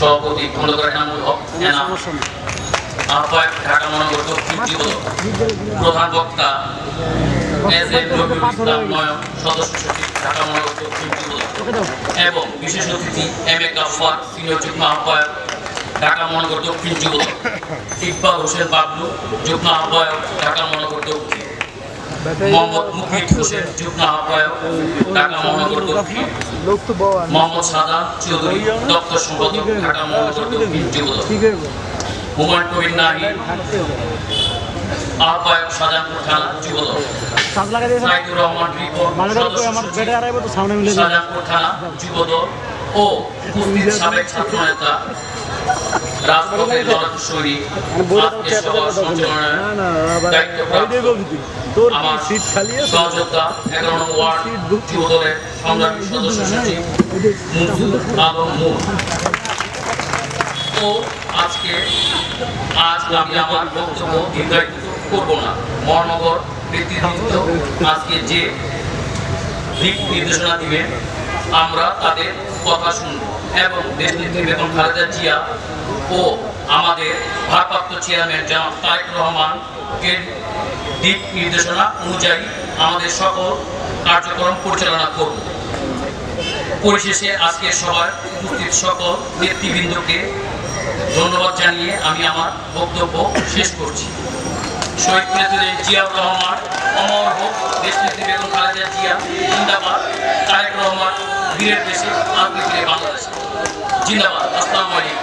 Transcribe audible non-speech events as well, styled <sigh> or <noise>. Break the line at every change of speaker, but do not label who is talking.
সভাপতি খন্দকার এনামুল হক এনাম
সমস্যা নেই।
আহ্বায়ক ঢাকা মহানগর দক্ষিণ প্রধান বক্তা এস এম রবিউল ইসলাম নয়ন সদস্য সচিব ঢাকা মহানগর দক্ষিণ যুবদল
ওকে দাও।
এবং বিশেষ অতিথি এম এ গাফার সিনিয়র যুগ্ম আহ্বায়ক ঢাকা মহানগর দক্ষিণ যুবদল <laughs> ইকবাল হোসেন বাবলু যুগ্ম আহ্বায়ক ঢাকা মহানগর দক্ষিণ মোহাম্মদ মুকিত হোসেন যুগ্ম আহ্বায়ক ঢাকা মহানগর দক্ষিণ। মোহাম্মদ সাদা চৌধুরী দপ্তর সম্পাদক, ঢাকা মহানগর দক্ষিণ যুবদল হুমায়ুন কবির নাহি, আহ্বায়ক শাহজাহানপুর থানা যুবদল সাইদুর রহমান
মানে যাবে
শাহজাহানপুর থানা যুবদল ও উপস্থিত সাবেক ছাত্র নেতা।
মানে দেবো তোর সিট খালি আছে?
তো আজকে আজ আমি আমার বক্তব্য দীর্ঘায়িত করব না। মহানগর নেতৃবৃন্দ আজকে যে দিক নির্দেশনা দিবেন আমরা তাদের কথা শুনব। এবং দেশনেত্রী বেগম খালেদা জিয়া ও আমাদের ভারপ্রাপ্ত চেয়ারম্যান জনাব তারেক রহমানকে দিক নির্দেশনা অনুযায়ী আমাদের সকল কার্যক্রম পরিচালনা করব। পরিশেষে আজকে সবার উপস্থিত সকল নেতৃবৃন্দকে ধন্যবাদ জানিয়ে আমি আমার বক্তব্য শেষ করছি। শহীদ প্রেসিডেন্ট জিয়াউর রহমান, অমর হোক, দেশনেত্রী বেগম খালেদা বীরের দেশে রাজনীতির বাংলাদেশে। জিন্দাবাদ। আসসালামু আলাইকুম।